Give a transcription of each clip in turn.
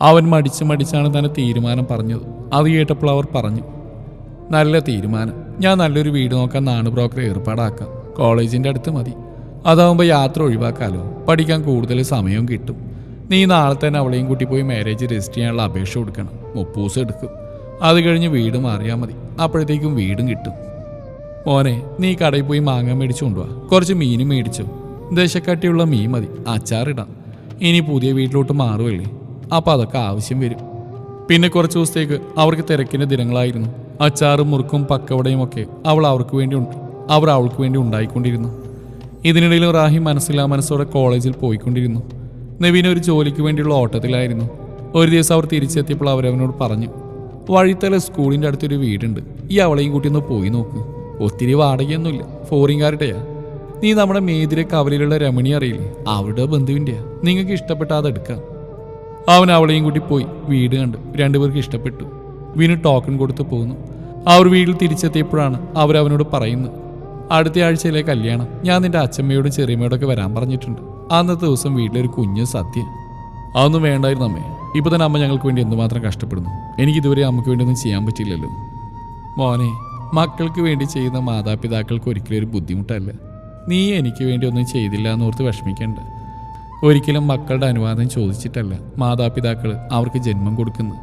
അവൻ മടിച്ച് മടിച്ചാണ് തന്നെ തീരുമാനം പറഞ്ഞത്. അത് കേട്ടപ്പോൾ അവർ പറഞ്ഞു നല്ല തീരുമാനം. ഞാൻ നല്ലൊരു വീട് നോക്കാൻ നാണ് ബ്രോക്കറെ ഏർപ്പാടാക്കാം. കോളേജിന്റെ അടുത്ത് മതി. അതാവുമ്പോൾ യാത്ര ഒഴിവാക്കാലോ. പഠിക്കാൻ കൂടുതൽ സമയവും കിട്ടും. നീ നാളെ തന്നെ അവളെയും കൂട്ടി പോയി മാരേജ് രജിസ്റ്റർ ചെയ്യാനുള്ള അപേക്ഷ കൊടുക്കണം. മുപ്പൂസ് എടുക്കും. അത് കഴിഞ്ഞ് വീട് മാറിയാൽ മതി. അപ്പോഴത്തേക്കും വീടും കിട്ടും. മോനെ നീ കടയിൽ പോയി മാങ്ങ മേടിച്ചു കൊണ്ടുപോവാ കുറച്ച് മീനും മേടിച്ചു. ദശക്കട്ടിയുള്ള മീൻ മതി. അച്ചാറിടാം. ഇനി പുതിയ വീട്ടിലോട്ട് മാറുമല്ലേ അപ്പോൾ അതൊക്കെ ആവശ്യം വരും. പിന്നെ കുറച്ച് ദിവസത്തേക്ക് അവർക്ക് തിരക്കിന്റെ ദിനങ്ങളായിരുന്നു. അച്ചാറും മുറുക്കും പക്കവടയും ഒക്കെ അവൾ അവർക്ക് വേണ്ടി ഉണ്ട് അവർ അവൾക്ക് വേണ്ടി ഉണ്ടായിക്കൊണ്ടിരുന്നു. ഇതിനിടയിൽ റാഹി മനസ്സില്ലാ മനസ്സോടെ കോളേജിൽ പോയിക്കൊണ്ടിരുന്നു. നവീൻ ഒരു ജോലിക്ക് വേണ്ടിയുള്ള ഓട്ടത്തിലായിരുന്നു. ഒരു ദിവസം അവർ തിരിച്ചെത്തിയപ്പോൾ അവരവനോട് പറഞ്ഞു വഴിത്തല സ്കൂളിന്റെ അടുത്തൊരു വീടുണ്ട് ഈ അവളെയും കൂട്ടി ഒന്ന് പോയി നോക്ക്. ഒത്തിരി വാടകയൊന്നുമില്ല ഫോറിൻകാരുടെയാ. നീ നമ്മുടെ മേതിരെ കവലയിലുള്ള രമണി അറിയില്ലേ? അവരുടെ ബന്ധുവിന്റെയാ. നിങ്ങൾക്ക് ഇഷ്ടപ്പെട്ട അതെടുക്കാം അവൻ അവളെയും കൂട്ടി പോയി വീട് കണ്ടു. രണ്ടുപേർക്ക് ഇഷ്ടപ്പെട്ടു. വിനു ടോക്കൺ കൊടുത്തു പോകുന്നു അവർ വീട്ടിൽ തിരിച്ചെത്തിയപ്പോഴാണ് അവരവനോട് പറയുന്നത്. അടുത്ത ആഴ്ചയിലെ കല്യാണം. ഞാൻ നിന്റെ അച്ഛമ്മയോടും ചെറിയമ്മയോടൊക്കെ വരാൻ പറഞ്ഞിട്ടുണ്ട്. അന്നത്തെ ദിവസം വീട്ടിലൊരു കുഞ്ഞ് സത്യ. അതൊന്നും വേണ്ടായിരുന്നു അമ്മേ. ഇപ്പൊ തന്നെ അമ്മ ഞങ്ങൾക്ക് വേണ്ടി എന്തുമാത്രം കഷ്ടപ്പെടുന്നു. എനിക്ക് ഇതുവരെ അമ്മയ്ക്ക് വേണ്ടി ഒന്നും ചെയ്യാൻ പറ്റില്ലല്ലോ. മോനെ മക്കൾക്ക് വേണ്ടി ചെയ്യുന്ന മാതാപിതാക്കൾക്ക് ഒരിക്കലും ഒരു ബുദ്ധിമുട്ടല്ല. നീ എനിക്ക് വേണ്ടി ഒന്നും ചെയ്തില്ല എന്നോർത്ത് വിഷമിക്കണ്ട. ഒരിക്കലും മക്കളുടെ അനുവാദം ചോദിച്ചിട്ടല്ല മാതാപിതാക്കൾ അവർക്ക് ജന്മം കൊടുക്കുന്നത്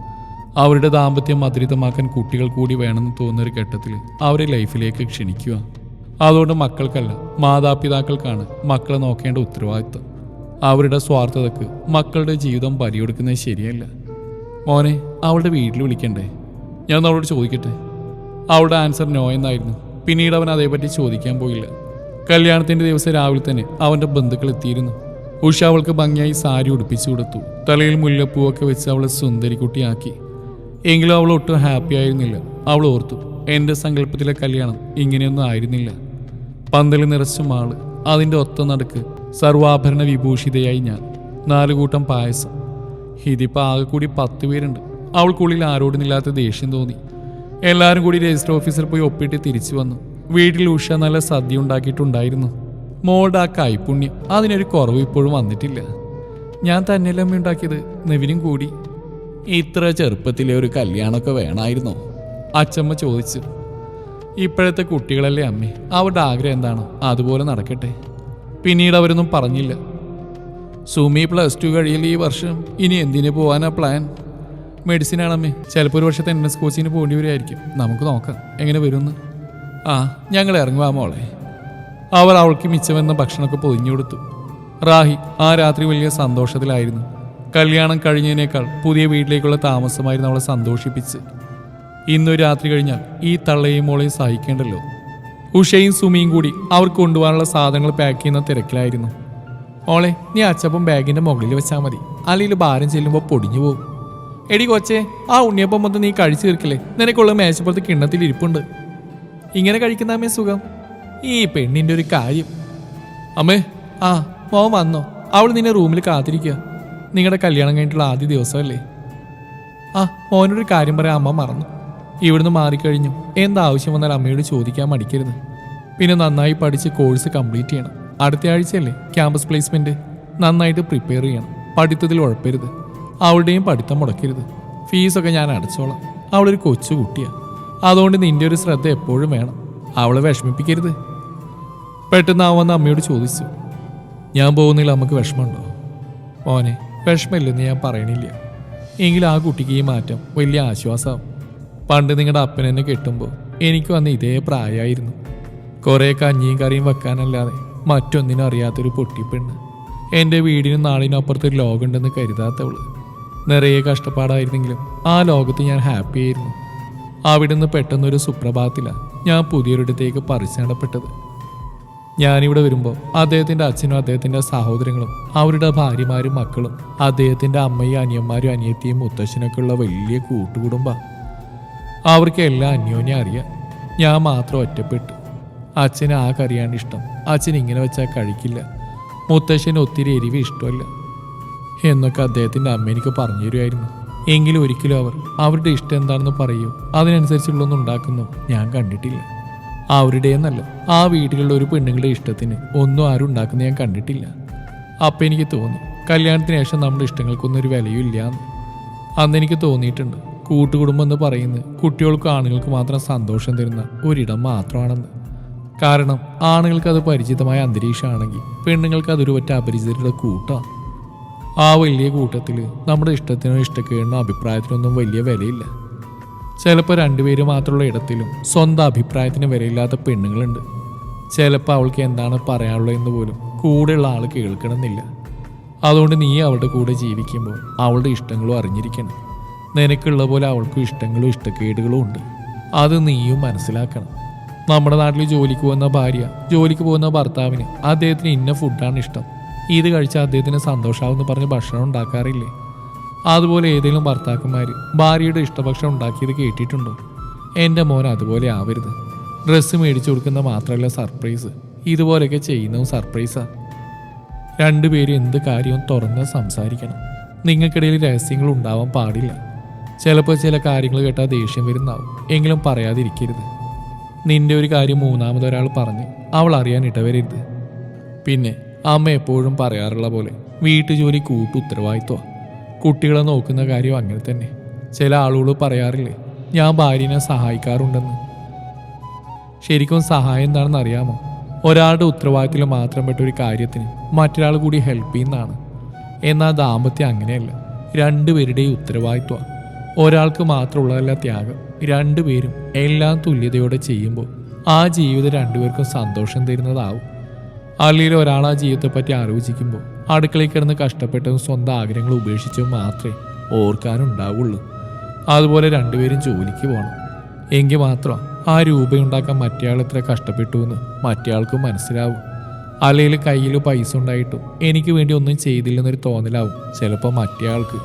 അവരുടെ ദാമ്പത്യം മധുരിതമാക്കാൻ കുട്ടികൾ കൂടി വേണമെന്ന് തോന്നുന്ന ഒരു ഘട്ടത്തിൽ അവരെ ലൈഫിലേക്ക് ക്ഷണിക്കുക. അതുകൊണ്ട് മക്കൾക്കല്ല മാതാപിതാക്കൾക്കാണ് മക്കളെ നോക്കേണ്ട ഉത്തരവാദിത്വം. അവരുടെ സ്വാർത്ഥതക്ക് മക്കളുടെ ജീവിതം പരിയൊടുക്കുന്നത് ശരിയല്ല. മോനെ അവളുടെ വീട്ടിൽ വിളിക്കണ്ടേ? ഞാൻ അവളോട് ചോദിക്കട്ടെ? അവളുടെ ആൻസർ നോ എന്നായിരുന്നു. പിന്നീട് അവൻ അതേപറ്റി ചോദിക്കാൻ പോയില്ല. കല്യാണത്തിന്റെ ദിവസം രാവിലെ തന്നെ അവന്റെ ബന്ധുക്കൾ എത്തിയിരുന്നു. ഉഷ അവൾക്ക് ഭംഗിയായി സാരി ഉടുപ്പിച്ചു കൊടുത്തു. തലയിൽ മുല്ലപ്പൂവൊക്കെ വെച്ച് അവളെ സുന്ദരിക്കുട്ടിയാക്കി. എങ്കിലും അവൾ ഒട്ടും ഹാപ്പി ആയിരുന്നില്ല. അവൾ ഓർത്തു എന്റെ സങ്കല്പത്തിലെ കല്യാണം ഇങ്ങനെയൊന്നും ആയിരുന്നില്ല. പന്തൽ നിറച്ച മാൾ അതിന്റെ ഒത്ത നടുക്ക് സർവാഭരണ വിഭൂഷിതയായി ഞാൻ. നാല് കൂട്ടം പായസം. ഇതിപ്പോൾ ആകെ കൂടി പത്ത് പേരുണ്ട്. അവൾക്കുള്ളിൽ ആരോടുമില്ലാത്ത ദേഷ്യം തോന്നി. എല്ലാവരും കൂടി രജിസ്റ്റർ ഓഫീസിൽ പോയി ഒപ്പിട്ട് തിരിച്ചു വന്നു. വീട്ടിൽ ഉഷ നല്ല സദ്യ ഉണ്ടാക്കിയിട്ടുണ്ടായിരുന്നു. മോളുടെ ആ കൈപുണ്യം അതിനൊരു കുറവ് ഇപ്പോഴും വന്നിട്ടില്ല. ഞാൻ തന്നെയല്ലമ്മ ഉണ്ടാക്കിയത്? നെവിനും കൂടി. ഇത്ര ചെറുപ്പത്തിലെ ഒരു കല്യാണമൊക്കെ വേണമായിരുന്നോ? അച്ചമ്മ ചോദിച്ചു. ഇപ്പോഴത്തെ കുട്ടികളല്ലേ അമ്മേ? അവരുടെ ആഗ്രഹം എന്താണോ? അതുപോലെ നടക്കട്ടെ. പിന്നീട് അവരൊന്നും പറഞ്ഞില്ല. സുമി പ്ലസ് ടു കഴിയില്ല ഈ വർഷം? ഇനി എന്തിനു പോകാനാ പ്ലാൻ? മെഡിസിൻ ആണമ്മേ ചിലപ്പോൾ ഒരു വർഷത്തെ എൻ എസ് കോച്ചിന് പോകേണ്ടി വരുമായിരിക്കും നമുക്ക് നോക്കാം. എങ്ങനെ വരുമെന്ന്? ആ ഞങ്ങൾ ഇറങ്ങുവാ മോളെ. അവർ അവൾക്ക് മിച്ചമെന്ന ഭക്ഷണമൊക്കെ പൊതിഞ്ഞു കൊടുത്തു. റാഹി ആ രാത്രി വലിയ സന്തോഷത്തിലായിരുന്നു. കല്യാണം കഴിഞ്ഞതിനേക്കാൾ പുതിയ വീട്ടിലേക്കുള്ള താമസമായിരുന്നു അവളെ സന്തോഷിപ്പിച്ച്. ഇന്നൊരു രാത്രി കഴിഞ്ഞാൽ ഈ തള്ളയും മോളെയും സഹിക്കേണ്ടല്ലോ. ഉഷയും സുമിയും കൂടി അവർ കൊണ്ടുപോകാനുള്ള സാധനങ്ങൾ പാക്ക് ചെയ്യുന്ന തിരക്കിലായിരുന്നു. ഓളെ നീ അച്ചപ്പം ബാഗിന്റെ മുകളിൽ വെച്ചാൽ മതി. അല്ലെങ്കിൽ ഭാരം ചെല്ലുമ്പോൾ പൊടിഞ്ഞു പോകും. എടി കൊച്ചേ ആ ഉണ്ണിയപ്പം മൊത്തം നീ കഴിച്ചു തീർക്കില്ലേ? നിനക്കുള്ള മേശപ്പുറത്ത് കിണ്ണത്തിൽ ഇരിപ്പുണ്ട്. ഇങ്ങനെ കഴിക്കുന്ന അമ്മേ സുഖം. ഈ പെണ്ണിന്റെ ഒരു കാര്യം. അമ്മേ ആ മോൻ വന്നോ. അവൾ നിന്നെ റൂമിൽ കാത്തിരിക്കുക നിങ്ങളുടെ കല്യാണം കഴിഞ്ഞിട്ടുള്ള ആദ്യ ദിവസമല്ലേ? ആ മോനൊരു കാര്യം പറയാൻ അമ്മ മറന്നു. ഇവിടുന്ന് മാറിക്കഴിഞ്ഞു. എന്താവശ്യം വന്നാൽ അമ്മയോട് ചോദിക്കാൻ മടിക്കരുത്. പിന്നെ നന്നായി പഠിച്ച് കോഴ്സ് കംപ്ലീറ്റ് ചെയ്യണം. അടുത്ത ആഴ്ചയല്ലേ ക്യാമ്പസ് പ്ലേസ്മെന്റ്. നന്നായിട്ട് പ്രിപ്പയർ ചെയ്യണം. പഠിത്തത്തിൽ ഉഴപ്പരുത്. അവളുടെയും പഠിത്തം മുടക്കരുത്. ഫീസൊക്കെ ഞാൻ അടച്ചോളാം. അവളൊരു കൊച്ചു കുട്ടിയാണ് അതുകൊണ്ട് നിന്റെ ഒരു ശ്രദ്ധ എപ്പോഴും വേണം. അവളെ വിഷമിപ്പിക്കരുത്. പെട്ടെന്ന് അവൻ വന്ന് അമ്മയോട് ചോദിച്ചു. ഞാൻ പോകുന്നില്ല അമ്മയ്ക്ക് വിഷമമുണ്ടോ? മോനെ വിഷമമില്ലെന്ന് ഞാൻ പറയണില്ല. എങ്കിൽ ആ കുട്ടിക്ക് ഈ മാറ്റം വലിയ ആശ്വാസമാവും പണ്ട് നിങ്ങളുടെ അപ്പൻ എന്നെ കെട്ടുമ്പോൾ എനിക്ക് വന്ന ഇതേ പ്രായമായിരുന്നു കുറേ കഞ്ഞിയും കറിയും വെക്കാനല്ലാതെ മറ്റൊന്നിനും അറിയാത്തൊരു പൊട്ടിപ്പെണ്ണ്. എന്റെ വീടിനും നാളിനും അപ്പുറത്തൊരു ലോകമുണ്ടെന്ന് കരുതാത്തവൾ. നിറയെ കഷ്ടപ്പാടായിരുന്നെങ്കിലും ആ ലോകത്ത് ഞാൻ ഹാപ്പി ആയിരുന്നു. അവിടുന്ന് പെട്ടെന്നൊരു സുപ്രഭാതത്തിലാണ് ഞാൻ പുതിയൊരിടത്തേക്ക് പറിച്ചടപ്പെട്ടത് ഞാനിവിടെ വരുമ്പോൾ അദ്ദേഹത്തിന്റെ അച്ഛനും അദ്ദേഹത്തിന്റെ സഹോദരങ്ങളും അവരുടെ ഭാര്യമാരും മക്കളും അദ്ദേഹത്തിന്റെ അമ്മയും അനിയന്മാരും അനിയത്തിയും മുത്തശ്ശനൊക്കെ ഉള്ള വലിയ കൂട്ടുകുടുംബ. അവർക്ക് എല്ലാ അന്യോന്യം അറിയാം. ഞാൻ മാത്രം ഒറ്റപ്പെട്ടു. അച്ഛന് ആ കറിയാണ് ഇഷ്ടം. അച്ഛൻ ഇങ്ങനെ വെച്ചാൽ കഴിക്കില്ല. മുത്തശ്ശന് ഒത്തിരി എരിവ് ഇഷ്ടമല്ല. എന്നൊക്കെ അദ്ദേഹത്തിന്റെ അമ്മ എനിക്ക് പറഞ്ഞു തരുമായിരുന്നു എങ്കിലും ഒരിക്കലും അവർ അവരുടെ ഇഷ്ടം എന്താണെന്ന് പറയൂ. അതിനനുസരിച്ചുള്ളൊന്നും ഉണ്ടാക്കുന്നു. ഞാൻ കണ്ടിട്ടില്ല. അവരുടെ എന്നല്ല. ആ വീട്ടിലുള്ള ഒരു പെണ്ണുങ്ങളുടെ ഇഷ്ടത്തിന് ഒന്നും ആരും ഉണ്ടാക്കുന്ന ഞാൻ കണ്ടിട്ടില്ല. അപ്പം എനിക്ക് തോന്നി കല്യാണത്തിന് ശേഷം നമ്മുടെ ഇഷ്ടങ്ങൾക്കൊന്നും ഒരു വിലയും ഇല്ല എന്ന്. അന്ന് എനിക്ക് തോന്നിയിട്ടുണ്ട് കൂട്ടുകുടുംബം എന്ന് പറയുന്നത് കുട്ടികൾക്കും ആണുങ്ങൾക്ക് മാത്രം സന്തോഷം തരുന്ന ഒരിടം മാത്രമാണെന്ന്. കാരണം ആണുങ്ങൾക്ക് അത് പരിചിതമായ അന്തരീക്ഷമാണെങ്കിൽ പെണ്ണുങ്ങൾക്ക് അതൊരു പറ്റ അപരിചിതരുടെ കൂട്ടമാണ് ആ വലിയ കൂട്ടത്തിൽ നമ്മുടെ ഇഷ്ടത്തിനോ ഇഷ്ടക്കേടിനോ അഭിപ്രായത്തിനൊന്നും വലിയ വിലയില്ല. ചിലപ്പോൾ രണ്ടുപേര് മാത്രമുള്ള ഇടത്തിലും സ്വന്തം അഭിപ്രായത്തിന് വിലയില്ലാത്ത പെണ്ണുങ്ങളുണ്ട്. ചിലപ്പോൾ അവൾക്ക് എന്താണ് പറയാനുള്ളതെന്ന് പോലും കൂടെയുള്ള ആൾ കേൾക്കണമെന്നില്ല. അതുകൊണ്ട് നീ അവളുടെ കൂടെ ജീവിക്കുമ്പോൾ അവളുടെ ഇഷ്ടങ്ങളും അറിഞ്ഞിരിക്കണം. നിനക്കുള്ള പോലെ അവൾക്കും ഇഷ്ടങ്ങളും ഇഷ്ടക്കേടുകളും ഉണ്ട്. അത് നീയും മനസ്സിലാക്കണം. നമ്മുടെ നാട്ടിൽ ജോലിക്ക് പോകുന്ന ഭാര്യ ജോലിക്ക് പോകുന്ന ഭർത്താവിന് അദ്ദേഹത്തിന് ഇന്ന ഫുഡാണ് ഇഷ്ടം. ഇത് കഴിച്ചാൽ അദ്ദേഹത്തിന് സന്തോഷമാവെന്ന് പറഞ്ഞ് ഭക്ഷണം ഉണ്ടാക്കാറില്ലേ? അതുപോലെ ഏതെങ്കിലും ഭർത്താക്കന്മാർ ഭാര്യയുടെ ഇഷ്ടഭക്ഷണം ഉണ്ടാക്കിയത് കേട്ടിട്ടുണ്ടോ? എന്റെ മോൻ അതുപോലെ ആവരുത്. ഡ്രസ്സ് മേടിച്ചു കൊടുക്കുന്ന മാത്രമല്ല സർപ്രൈസ്. ഇതുപോലെയൊക്കെ ചെയ്യുന്നതും സർപ്രൈസാണ് രണ്ടുപേരും എന്ത് കാര്യവും തുറന്ന് സംസാരിക്കണം. നിങ്ങൾക്കിടയിൽ രഹസ്യങ്ങൾ ഉണ്ടാവാൻ പാടില്ല. ചിലപ്പോൾ ചില കാര്യങ്ങൾ കേട്ടാൽ ദേഷ്യം വരുന്നാവും. എങ്കിലും പറയാതിരിക്കരുത്. നിന്റെ ഒരു കാര്യം മൂന്നാമതൊരാൾ പറഞ്ഞ് അവൾ അറിയാൻ ഇടവരരുത്. പിന്നെ അമ്മ എപ്പോഴും പറയാറുള്ള പോലെ വീട്ടുജോലി കൂട്ടു ഉത്തരവാദിത്വ കുട്ടികളെ നോക്കുന്ന കാര്യം അങ്ങനെ തന്നെ. ചില ആളുകൾ പറയാറില്ലേ ഞാൻ ഭാര്യനെ സഹായിക്കാറുണ്ടെന്ന്. ശരിക്കും സഹായം എന്താണെന്ന് അറിയാമോ? ഒരാളുടെ ഉത്തരവാദിത്തത്തിൽ മാത്രം പെട്ട ഒരു കാര്യത്തിന് മറ്റൊരാൾ കൂടി ഹെൽപ്പ് ചെയ്യുന്നതാണ്. എന്നാൽ ദാമ്പത്യം അങ്ങനെയല്ല. രണ്ടുപേരുടെയും ഉത്തരവാദിത്വ ഒരാൾക്ക് മാത്രമുള്ളതല്ല ത്യാഗം. രണ്ടുപേരും എല്ലാം തുല്യതയോടെ ചെയ്യുമ്പോൾ ആ ജീവിതം രണ്ടുപേർക്കും സന്തോഷം തരുന്നതാവും. അല്ലെങ്കിൽ ഒരാൾ ആ ജീവിതത്തെപ്പറ്റി ആലോചിക്കുമ്പോൾ അടുക്കളയിൽ കിടന്ന് കഷ്ടപ്പെട്ടതും സ്വന്തം ആഗ്രഹങ്ങൾ ഉപേക്ഷിച്ചും മാത്രമേ ഓർക്കാനുണ്ടാവുള്ളൂ. അതുപോലെ രണ്ടുപേരും ജോലിക്ക് പോകണം എങ്കിൽ മാത്രം ആ രൂപയുണ്ടാക്കാൻ മറ്റേയാൾ എത്ര കഷ്ടപ്പെട്ടു എന്ന് മറ്റേയാൾക്കും മനസ്സിലാവും. അല്ലെങ്കിൽ കയ്യിൽ പൈസ ഉണ്ടായിട്ടും എനിക്ക് വേണ്ടി ഒന്നും ചെയ്തില്ലെന്നൊരു തോന്നലാവും ചിലപ്പോൾ മറ്റേയാൾക്ക്.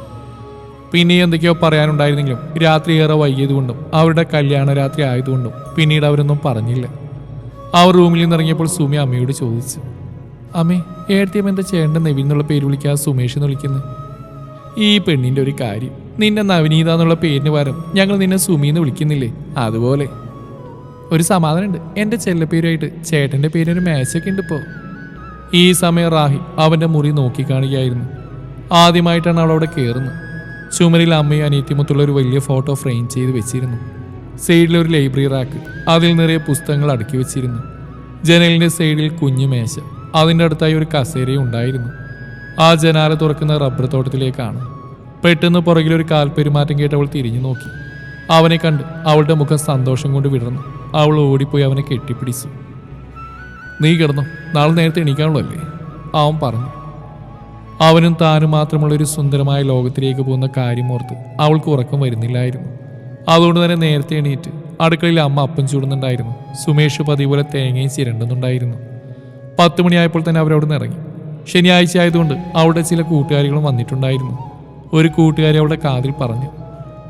പിന്നെ എന്തൊക്കെയോ പറയാനുണ്ടായിരുന്നെങ്കിലും രാത്രി ഏറെ വൈകിയതുകൊണ്ടും അവരുടെ കല്യാണ രാത്രി ആയതുകൊണ്ടും പിന്നീട് അവരൊന്നും പറഞ്ഞില്ല. അവർ റൂമിൽ നിന്നിറങ്ങിയപ്പോൾ സുമി അമ്മയോട് ചോദിച്ചു. അമ്മേ ഏഴത്തിയമ്മ എന്താ ചേട്ടൻ നവീൻ എന്നുള്ള പേര് വിളിക്കാൻ സുമേഷ് എന്ന് വിളിക്കുന്നത് ഈ പെണ്ണിന്റെ ഒരു കാര്യം. നിന്നെ നവനീത എന്നുള്ള പേരിന് പകരം ഞങ്ങൾ നിന്നെ സുമി എന്ന് വിളിക്കുന്നില്ലേ? അതുപോലെ. ഒരു സമാധാനമുണ്ട്. എന്റെ ചെല്ലപ്പേരുമായിട്ട് ചേട്ടന്റെ പേരിനൊരു മാച്ചൊക്കെ ഉണ്ട് ഇപ്പോൾ ഈ സമയം റാഹി അവന്റെ മുറി നോക്കിക്കാണുകയായിരുന്നു ആദ്യമായിട്ടാണ് അവൾ അവിടെ കയറുന്നത്. ചുമരിൽ അമ്മയും അനിയത്തിമുത്തുള്ള ഒരു വലിയ ഫോട്ടോ ഫ്രെയിം ചെയ്ത് വെച്ചിരുന്നു. സൈഡിൽ ഒരു ലൈബ്രറി റാക്ക്. അതിൽ നിറയെ പുസ്തകങ്ങൾ അടുക്കി വെച്ചിരുന്നു. ജനലിന്റെ സൈഡിൽ കുഞ്ഞു മേശ. അതിന്റെ അടുത്തായി ഒരു കസേരയും ഉണ്ടായിരുന്നു. ആ ജനാല തുറക്കുന്ന റബ്ബർ തോട്ടത്തിലേക്കാണ്. പെട്ടെന്ന് പുറകിൽ ഒരു കാൽപ്പെരുമാറ്റം കേട്ട് അവൾ തിരിഞ്ഞു നോക്കി. അവനെ കണ്ട് അവളുടെ മുഖം സന്തോഷം കൊണ്ട് വിടർന്നു. അവൾ ഓടിപ്പോയി അവനെ കെട്ടിപ്പിടിച്ചു. നീ കിടന്നു. നാളെ നേരത്തെ എണീക്കാനുള്ളല്ലേ അവൻ പറഞ്ഞു. അവനും താനും മാത്രമുള്ള ഒരു സുന്ദരമായ ലോകത്തിലേക്ക് പോകുന്ന കാര്യമോർത്ത് അവൾക്ക് ഉറക്കം വരുന്നില്ലായിരുന്നു. അതുകൊണ്ട് തന്നെ നേരത്തെ എണീറ്റ് അടുക്കളയിൽ അമ്മ അപ്പം ചൂടുന്നുണ്ടായിരുന്നു. സുമേഷ് പതിപോലെ തേങ്ങയും ചിരണ്ടുന്നുണ്ടായിരുന്നു. പത്ത് മണിയായപ്പോൾ തന്നെ അവരവിടെ നിന്ന് ഇറങ്ങി. ശനിയാഴ്ച ആയതുകൊണ്ട് അവിടെ ചില കൂട്ടുകാരികളും വന്നിട്ടുണ്ടായിരുന്നു. ഒരു കൂട്ടുകാരി അവളുടെ കാതിൽ പറഞ്ഞു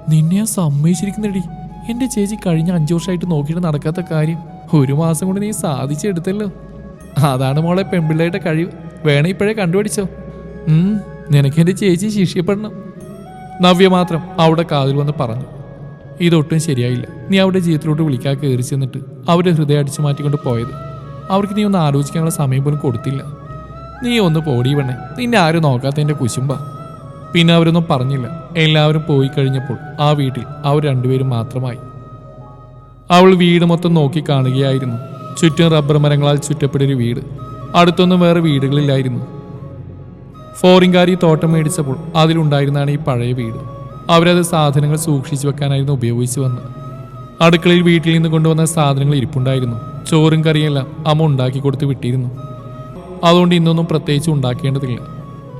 നിന്നെ ഞാൻ സമ്മതിച്ചിരിക്കുന്നടി. എന്റെ ചേച്ചി കഴിഞ്ഞ അഞ്ചു വർഷമായിട്ട് നോക്കിയിട്ട് നടക്കാത്ത കാര്യം. ഒരു മാസം കൊണ്ട് നീ സാധിച്ചെടുത്തല്ലോ. അതാണ് മോളെ പെൺപിള്ളയുടെ കഴിവ്. വേണേ ഇപ്പോഴേ കണ്ടുപിടിച്ചോ. നിനക്ക് എന്റെ ചേച്ചി ശിക്ഷിക്കപ്പെടണം. നവ്യ മാത്രം അവിടെ കാതിൽ വന്ന് പറഞ്ഞു. ഇതൊട്ടും ശരിയായില്ല. നീ അവരുടെ ജീവിതത്തിലോട്ട് വിളിക്കാൻ കയറി ചെന്നിട്ട് അവരുടെ ഹൃദയം അടിച്ചു മാറ്റിക്കൊണ്ട് പോയത്. അവർക്ക് നീ ഒന്ന് ആലോചിക്കാനുള്ള സമയം പോലും കൊടുത്തില്ല. നീ ഒന്ന് പോടി വേണേ നിന്നെ ആരും നോക്കാത്തതിന്റെ കുശുമ്പ പിന്നെ അവരൊന്നും പറഞ്ഞില്ല. എല്ലാവരും പോയി കഴിഞ്ഞപ്പോൾ ആ വീട്ടിൽ അവർ രണ്ടുപേരും മാത്രമായി. അവൾ വീട് മൊത്തം നോക്കി കാണുകയായിരുന്നു. ചുറ്റും റബ്ബർ മരങ്ങളാൽ ചുറ്റപ്പെട്ടൊരു വീട്. അടുത്തൊന്നും വേറെ വീടുകളില്ലായിരുന്നു. ഫോറിൻകാരി തോട്ടം മേടിച്ചപ്പോൾ അതിലുണ്ടായിരുന്നാണ് ഈ പഴയ വീട്. അവരത് സാധനങ്ങൾ സൂക്ഷിച്ചു വെക്കാനായിരുന്നു ഉപയോഗിച്ചു വന്നത്. അടുക്കളയിൽ വീട്ടിൽ നിന്ന് കൊണ്ടുവന്ന സാധനങ്ങൾ ഇരിപ്പുണ്ടായിരുന്നു. ചോറും കറിയെല്ലാം അമ്മ ഉണ്ടാക്കി കൊടുത്ത് വിട്ടിരുന്നു. അതുകൊണ്ട് ഇന്നൊന്നും പ്രത്യേകിച്ച് ഉണ്ടാക്കേണ്ടതില്ല.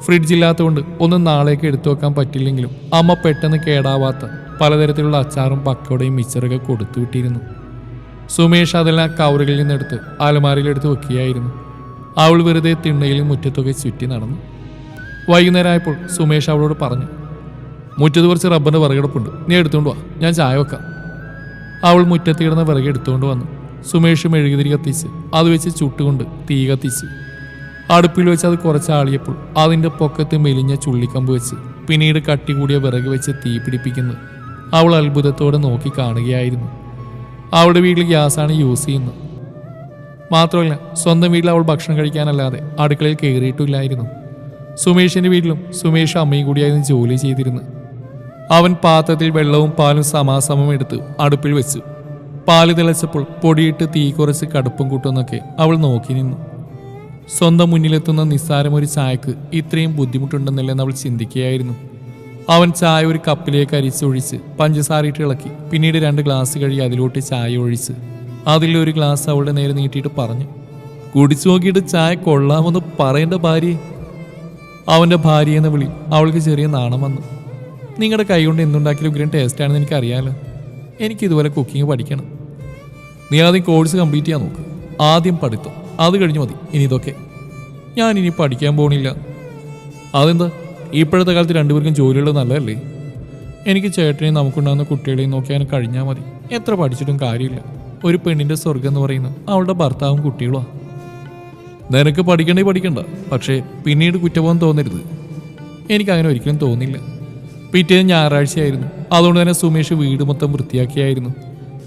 ഫ്രിഡ്ജില്ലാത്തതുകൊണ്ട് ഒന്നും നാളേക്ക് എടുത്തു വെക്കാൻ പറ്റില്ലെങ്കിലും അമ്മ പെട്ടെന്ന് കേടാവാത്ത പലതരത്തിലുള്ള അച്ചാറും പക്കോടയും മിച്ചറൊക്കെ കൊടുത്തു വിട്ടിരുന്നു. സുമേഷ് അതെല്ലാം കവറുകളിൽ നിന്നെടുത്ത് അലമാരയിലെടുത്ത് വെക്കുകയായിരുന്നു. അവൾ വെറുതെ തിണ്ണയിലും മുറ്റത്തൊക്കെ ചുറ്റി നടന്നു. വൈകുന്നേരമായപ്പോൾ സുമേഷ് അവളോട് പറഞ്ഞു മുറ്റത്ത് കുറച്ച് റബ്ബറിന്റെ വിറകെടുപ്പുണ്ട്. നീ എടുത്തുകൊണ്ട് വാ. ഞാൻ ചായ വെക്കാം. അവൾ മുറ്റത്ത് കിടന്ന വിറക് എടുത്തുകൊണ്ട് വന്നു. സുമേഷ് മെഴുകുതിരി കത്തിച്ച് അത് വെച്ച് ചുട്ടുകൊണ്ട് തീ കത്തിച്ച്. അടുപ്പിൽ വെച്ച് അത് കുറച്ച് ആളിയപ്പോൾ അതിന്റെ പൊക്കത്ത് മെലിഞ്ഞ ചുള്ളിക്കമ്പ് വെച്ച് പിന്നീട് കട്ടി കൂടിയ വിറക് വെച്ച് തീ പിടിപ്പിക്കുന്നു. അവൾ അത്ഭുതത്തോടെ നോക്കി കാണുകയായിരുന്നു. അവളുടെ വീട്ടിൽ ഗ്യാസാണ് യൂസ് ചെയ്യുന്നത്. മാത്രമല്ല സ്വന്തം വീട്ടിൽ അവൾ ഭക്ഷണം കഴിക്കാനല്ലാതെ അടുക്കളയിൽ കയറിയിട്ടില്ലായിരുന്നു സുമേഷിന്റെ വീട്ടിലും സുമേഷ് അമ്മയും കൂടിയായിരുന്നു ജോലി ചെയ്തിരുന്നത്. അവൻ പാത്രത്തിൽ വെള്ളവും പാലും സമാസമം എടുത്ത് അടുപ്പിൽ വെച്ചു. പാൽ തിളച്ചപ്പോൾ പൊടിയിട്ട് തീ കുറച്ച് കടുപ്പം കൂട്ടുമെന്നൊക്കെ അവൾ നോക്കി നിന്നു. സ്വന്തം മുന്നിലെത്തുന്ന നിസ്സാരം ഒരു ചായക്ക് ഇത്രയും ബുദ്ധിമുട്ടുണ്ടെന്നില്ലെന്ന് അവൾ ചിന്തിക്കുകയായിരുന്നു. അവൻ ചായ ഒരു കപ്പിലേക്ക് അരിച്ചൊഴിച്ച് പഞ്ചസാരയിട്ട് ഇളക്കി പിന്നീട് രണ്ട് ഗ്ലാസ് കഴുകി അതിലോട്ട് ചായ ഒഴിച്ച് അതിലൊരു ഗ്ലാസ് അവളുടെ നേരെ നീട്ടിയിട്ട് പറഞ്ഞു കുടിച്ചു നോക്കിയിട്ട് ചായ കൊള്ളാമെന്ന് പറയേണ്ട ഭാര്യയെ അവന്റെ ഭാര്യ എന്ന വിളി അവൾക്ക് ചെറിയ നാണം വന്നു. നിങ്ങളുടെ കൈ കൊണ്ട് എന്തുണ്ടാക്കിയാലും ഉഗ്രൻ ടേസ്റ്റാണെന്ന് എനിക്കറിയാമല്ലോ എനിക്ക് ഇതുപോലെ കുക്കിംഗ് പഠിക്കണം. നീ ആദ്യം കോഴ്സ് കംപ്ലീറ്റ് ചെയ്യാൻ നോക്ക്. ആദ്യം പഠിത്തം. അത് കഴിഞ്ഞ് മതി. ഇനി ഇതൊക്കെ. ഞാൻ ഇനി പഠിക്കാൻ പോണില്ല. അതെന്താ? ഇപ്പോഴത്തെ കാലത്ത് രണ്ടുപേർക്കും ജോലിയുള്ളത് നല്ലതല്ലേ? എനിക്ക് ചേട്ടനെയും നമുക്കുണ്ടാകുന്ന കുട്ടികളെയും നോക്കിയാൽ കഴിഞ്ഞാൽ മതി. എത്ര പഠിച്ചിട്ടും കാര്യമില്ല. ഒരു പെണ്ണിന്റെ സ്വർഗം എന്ന് പറയുന്നത് അവളുടെ ഭർത്താവും കുട്ടികളുമാണ് നിനക്ക് പഠിക്കണ്ടേ പഠിക്കണ്ട. പക്ഷേ പിന്നീട് കുറ്റബോധം തോന്നരുത്. എനിക്കങ്ങനെ ഒരിക്കലും തോന്നില്ല. പിറ്റേന്ന് ഞായറാഴ്ചയായിരുന്നു. അതുകൊണ്ട് തന്നെ സുമേഷ് വീട് മൊത്തം വൃത്തിയാക്കിയായിരുന്നു.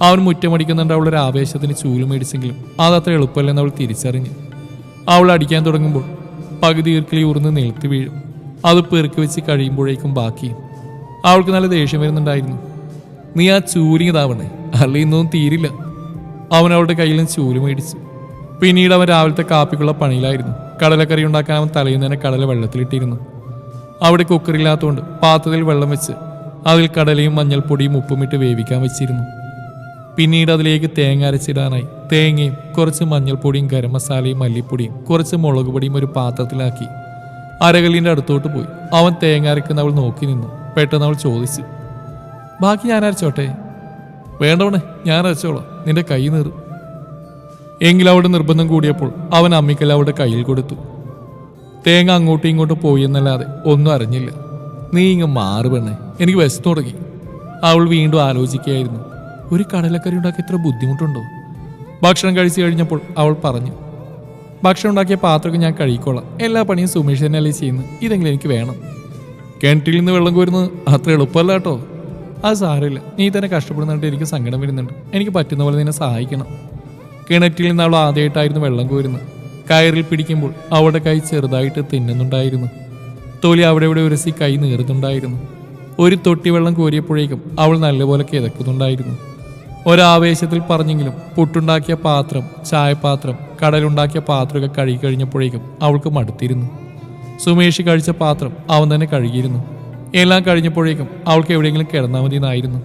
അവൻ മുറ്റമടിക്കുന്നുണ്ട് അവളൊരു ആവേശത്തിന് ചൂൽ മേടിച്ചെങ്കിലും അതത്ര എളുപ്പമല്ലെന്ന് അവൾ തിരിച്ചറിഞ്ഞു. അവൾ അടിക്കാൻ തുടങ്ങുമ്പോൾ പകുതി ഈർക്കിലി ഉറന്ന് നിലത്ത് വീഴും. അത് പെറുക്കി വെച്ച് കഴിയുമ്പോഴേക്കും ബാക്കി. അവൾക്ക് നല്ല ദേഷ്യം വരുന്നുണ്ടായിരുന്നു. നീ ആ ചൂലിങ് താവണേ അല്ല ഇന്നൊന്നും തീരില്ല. അവൻ അവളുടെ കയ്യിൽ നിന്ന് ചൂൽ മേടിച്ചു. പിന്നീട് അവൻ രാവിലത്തെ കാപ്പിക്കുള്ള പണിയിലായിരുന്നു. കടലക്കറി ഉണ്ടാക്കാൻ അവൻ തലയിൽ തന്നെ കടല വെള്ളത്തിലിട്ടിരുന്നു. അവിടെ കുക്കറില്ലാത്തതുകൊണ്ട് പാത്രത്തിൽ വെള്ളം വെച്ച് അതിൽ കടലയും മഞ്ഞൾപ്പൊടിയും ഉപ്പുമിട്ട് വേവിക്കാൻ വെച്ചിരുന്നു. പിന്നീട് അതിലേക്ക് തേങ്ങ അരച്ചിടാനായി തേങ്ങയും കുറച്ച് മഞ്ഞൾപ്പൊടിയും ഗരം മസാലയും മല്ലിപ്പൊടിയും കുറച്ച് മുളക് പൊടിയും ഒരു പാത്രത്തിലാക്കി. അരകല്ലിന്റെ അടുത്തോട്ട് പോയി. അവൻ തേങ്ങ അരക്കുന്ന അവൾ നോക്കി നിന്നു. പെട്ടെന്ന് അവൾ ചോദിച്ചു ബാക്കി ഞാൻ അരച്ചോട്ടെ? വേണ്ടവണേ ഞാൻ അരച്ചോളാം. നിന്റെ കൈ നീറും. അവിടെ നിർബന്ധം കൂടിയപ്പോൾ അവൻ അമ്മിക്കൽ അവളുടെ കയ്യിൽ കൊടുത്തു. തേങ്ങ അങ്ങോട്ടും ഇങ്ങോട്ടും പോയി എന്നല്ലാതെ ഒന്നും അറിഞ്ഞില്ല. നീ ഇങ്ങ് മാറി പെണ്ണേ. എനിക്ക് വിശന്നു തുടങ്ങി. അവൾ വീണ്ടും ആലോചിക്കുകയായിരുന്നു. ഒരു കടലക്കറി ഉണ്ടാക്കി ഇത്ര ബുദ്ധിമുട്ടുണ്ടോ? ഭക്ഷണം കഴിച്ചു കഴിഞ്ഞപ്പോൾ അവൾ പറഞ്ഞു ഭക്ഷണം ഉണ്ടാക്കിയ പാത്രമൊക്കെ ഞാൻ കഴിക്കോളാം എല്ലാ പണിയും സുമേഷ് തന്നെയല്ലേ ചെയ്യുന്നത്. ഇതെങ്കിലും എനിക്ക് വേണം. കിണറ്റിൽ നിന്ന് വെള്ളം കോരുന്നത് അത്ര എളുപ്പമല്ല കേട്ടോ. അത് സാരമില്ല. നീ തന്നെ കഷ്ടപ്പെടുന്നുണ്ട് എനിക്ക് സങ്കടം വരുന്നുണ്ട്. എനിക്ക് പറ്റുന്ന പോലെ നിന്നെ സഹായിക്കണം. കിണറ്റിൽ നിന്ന് അവൾ ആദ്യമായിട്ടായിരുന്നു വെള്ളം കോരുന്നത്. കയറിൽ പിടിക്കുമ്പോൾ അവളുടെ കൈ ചെറുതായിട്ട് തിന്നുന്നുണ്ടായിരുന്നു. തൊലി അവിടെ ഇവിടെ ഉരസി കൈ നീറുന്നുണ്ടായിരുന്നു. ഒരു തൊട്ടി വെള്ളം കോരിയപ്പോഴേക്കും അവൾ നല്ലപോലെ കിതക്കുന്നുണ്ടായിരുന്നു. ഒരാവേശത്തിൽ പറഞ്ഞെങ്കിലും പുട്ടുണ്ടാക്കിയ പാത്രം ചായപാത്രം കടലുണ്ടാക്കിയ പാത്രമൊക്കെ കഴുകി കഴിഞ്ഞപ്പോഴേക്കും അവൾക്ക് മടുത്തിരുന്നു. സുമേഷ് കഴിച്ച പാത്രം അവൻ തന്നെ കഴുകിയിരുന്നു. എല്ലാം കഴിഞ്ഞപ്പോഴേക്കും അവൾക്ക് എവിടെയെങ്കിലും കിടന്നാൽ മതി എന്നായിരുന്നു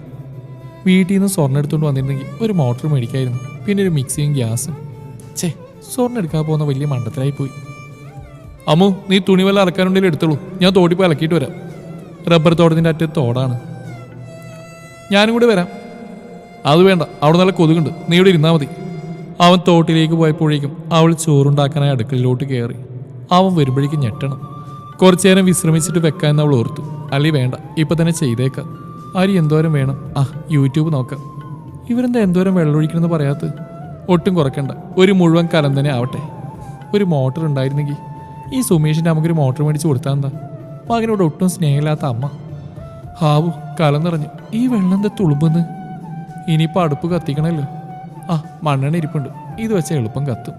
വീട്ടിൽ നിന്ന് സ്വർണം എടുത്തുകൊണ്ട് വന്നിരുന്നെങ്കിൽ ഒരു മോട്ടർ മേടിക്കായിരുന്നു. പിന്നെ ഒരു മിക്സിയും ഗ്യാസും. ഛേ സ്വർണം എടുക്കാൻ പോകുന്ന വലിയ മണ്ടത്തിലായി പോയി അമ്മു നീ തുണി വല്ല അലക്കാനുണ്ടെങ്കിൽ എടുത്തോളൂ. ഞാൻ തോട്ടിപ്പോയി അലക്കിയിട്ട് വരാം. റബ്ബർ തോട്ടത്തിന്റെ അറ്റത്ത് തോടാണ്. ഞാനും കൂടി വരാം. അത് വേണ്ട അവിടെ നല്ല കൊതുകുണ്ട്. നീ ഇവിടെ ഇരുന്നാൽ മതി. അവൻ തോട്ടിലേക്ക് പോയപ്പോഴേക്കും അവൾ ചോറുണ്ടാക്കാനായി അടുക്കളയിലോട്ട് കയറി. അവൻ വരുമ്പോഴേക്കും ഞെട്ടണം. കുറച്ചു നേരം വിശ്രമിച്ചിട്ട് വെക്കാമെന്ന് അവൾ ഓർത്തു. അല്ലേ വേണ്ട. ഇപ്പം തന്നെ ചെയ്തേക്കാം. അരി എന്തോരം വേണം? ആ യൂട്യൂബ് നോക്കാം. ഇവരെന്താ എന്തോരം വെള്ളമൊഴിക്കണമെന്ന് പറയാത്ത ഒട്ടും കുറക്കണ്ട. ഒരു മുഴുവൻ കലം തന്നെ ആവട്ടെ. ഒരു മോട്ടർ ഉണ്ടായിരുന്നെങ്കിൽ ഈ സുമേഷിന്റെ നമുക്കൊരു മോട്ടർ മേടിച്ച് കൊടുത്താൽ എന്താ? മകനോട് ഒട്ടും സ്നേഹമില്ലാത്ത അമ്മ. ഹാവു കലം നിറഞ്ഞു. ഈ വെള്ളം എന്താ തുളുമ്പെന്ന്? ഇനിയിപ്പോൾ അടുപ്പ് കത്തിക്കണമല്ലോ ആ മണ്ണെണ്ണ ഇരിപ്പുണ്ട്. ഇത് വെച്ചാൽ എളുപ്പം കത്തും.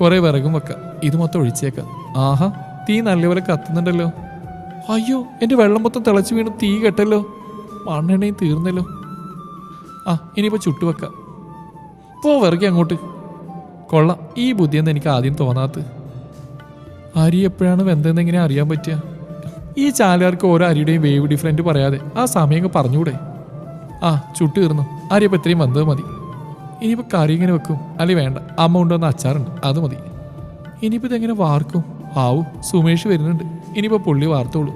കുറേ വിറകും വെക്കാം. ഇത് മൊത്തം ഒഴിച്ചേക്കാം. ആഹാ തീ നല്ലപോലെ കത്തുന്നുണ്ടല്ലോ. അയ്യോ എന്റെ വെള്ളം മൊത്തം തിളച്ച് വീണ് തീ കെട്ടല്ലോ. മണ്ണെണ്ണയും തീർന്നല്ലോ. ആ ഇനിയിപ്പോൾ ചുട്ടു വെക്കാം. പോ വിറകി അങ്ങോട്ട്. കൊള്ളാം. ഈ ബുദ്ധിയെന്ന് എനിക്ക് ആദ്യം തോന്നാത്ത അരി എപ്പോഴാണ് വെന്തതെന്ന് എങ്ങനെ അറിയാൻ പറ്റുക? ഈ ചാലുകാർക്ക് ഓരോ അരിയുടെയും വേവ് ഡിഫറന്റ് പറയാതെ ആ സമയം പറഞ്ഞുകൂടെ? ആ ചുട്ട് തീർന്നു. അരിയപ്പോൾ ഇത്രയും വന്നത് മതി. ഇനിയിപ്പോൾ കറി ഇങ്ങനെ വെക്കും? അല്ലെ വേണ്ട. അമ്മ കൊണ്ടുവന്ന അച്ചാറുണ്ട്. അത് മതി. ഇനിയിപ്പോൾ ഇതെങ്ങനെ വാർക്കും? ആവും സുമേഷ് വരുന്നുണ്ട്. ഇനിയിപ്പോൾ പുള്ളി വാർത്തോളൂ.